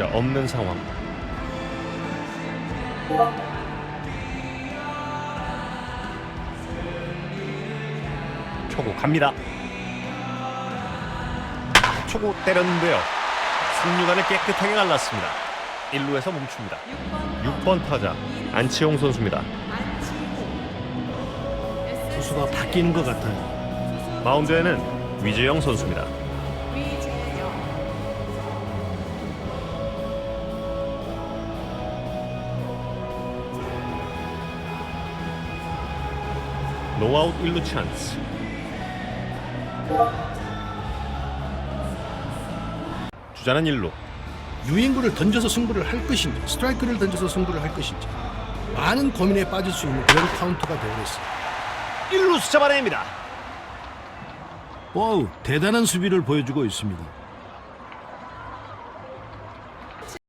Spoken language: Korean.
주자 없는 상황. 초구 갑니다. 초구 때렸는데요. 승류관을 깨끗하게 갈랐습니다. 1루에서 멈춥니다. 6번 타자 안치홍 선수입니다. 투수가 바뀌는 것 같아요. 마운드에는 위재영 선수입니다. 노아웃 1루 찬스. 주자는 1루. 유인구를 던져서 승부를 할 것인지 스트라이크를 던져서 승부를 할 것인지 많은 고민에 빠질 수 있는 그런 카운트가 되어있어요. 1루 수 잡아냅니다. 와우 대단한 수비를 보여주고 있습니다.